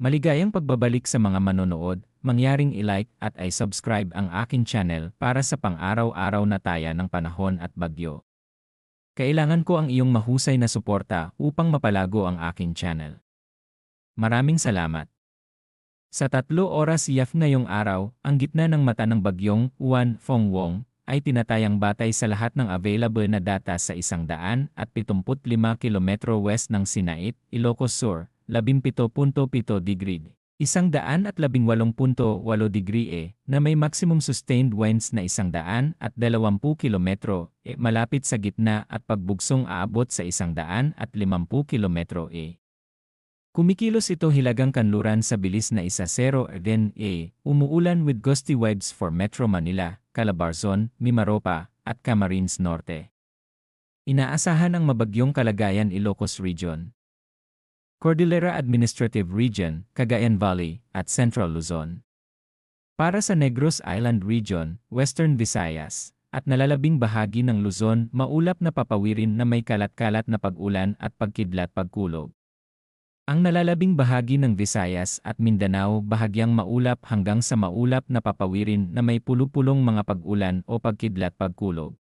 Maligayang pagbabalik sa mga manonood, mangyaring i-like at i-subscribe ang akin channel para sa pang-araw-araw na taya ng panahon at bagyo. Kailangan ko ang iyong mahusay na suporta upang mapalago ang akin channel. Maraming salamat. Sa tatlo oras yaf ngayong araw, ang gitna ng mata ng bagyong Juan Fong Wong ay tinatayang batay sa lahat ng available na data sa isang daan at 75 kilometro west ng Sinait, Ilocos Sur, 17.7 degree. Isang daan at 18.8 degree e, na may maximum sustained winds na isang daan at 20 kilometro e malapit sa gitna at pagbugsong aabot sa isang daan at 50 kilometro e. Kumikilos ito hilagang kanluran sa bilis na isa 0 again e, umuulan with gusty winds for Metro Manila, Calabarzon, Mimaropa, at Camarines Norte. Inaasahan ang mabagyong kalagayan Ilocos Region. Cordillera Administrative Region, Cagayan Valley, at Central Luzon. Para sa Negros Island Region, Western Visayas, at nalalabing bahagi ng Luzon, maulap na papawirin na may kalat-kalat na pag-ulan at pagkidlat pagkulog. Ang nalalabing bahagi ng Visayas at Mindanao bahagyang maulap hanggang sa maulap na papawirin na may pulupulong mga pag-ulan o pagkidlat pagkulog.